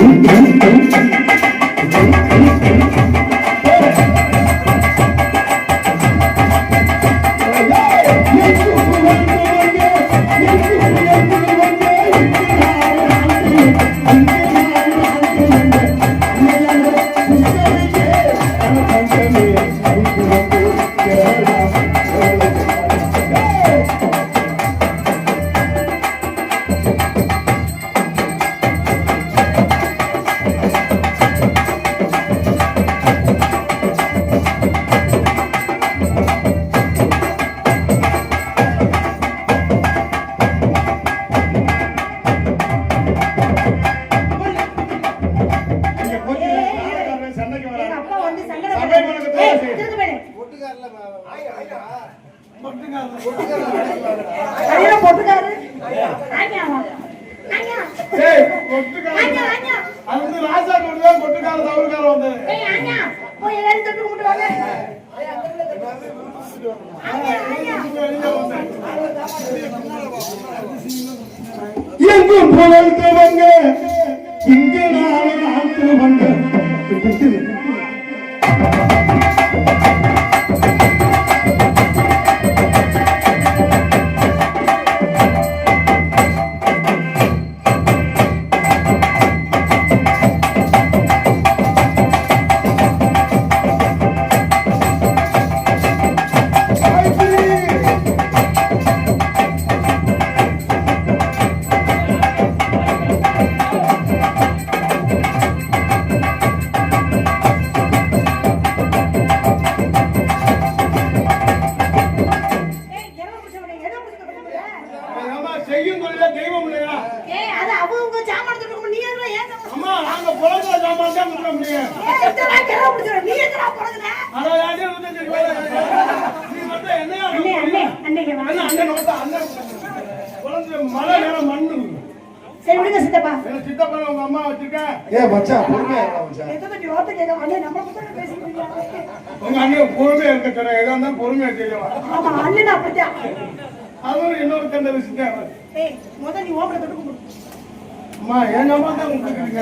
hum, hum, hum. அது வந்து ராசா தான் பொட்டுக்காரன், தவறுக்காரன் வந்தது. போய் எல்லாரும் தொட்டு கும்பிட்டு வாங்க. எங்கும் புகழ்ந்தவங்க மழை நேரம் மண்ணு சரி, விடுங்க சித்தப்பா. சித்தப்பா உங்க அம்மா வச்சிருக்க ஏ மச்சான் பொறுமையா மச்சான் வார்த்தை கேட்காம, அண்ணே, நம்மளை பத்தி பேசிட்டு இருக்காங்க. உங்க அண்ணன் பொறுமையா இருக்க எதா இருந்தாலும் பொறுமையா செய்யலாம் ஆமா, அண்ணன் அப்படித்தான். அதுவும் இன்னொரு கண்ட விஷயம் ஏய், முத நீ தொட்டு. அம்மா எங்க அம்மா தான் கொடுத்துருக்கீங்க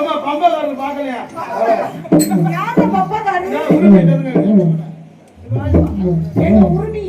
ஆமா, பம்பக்காரன் பார்க்கலையா? யாரு? எங்க உரிமை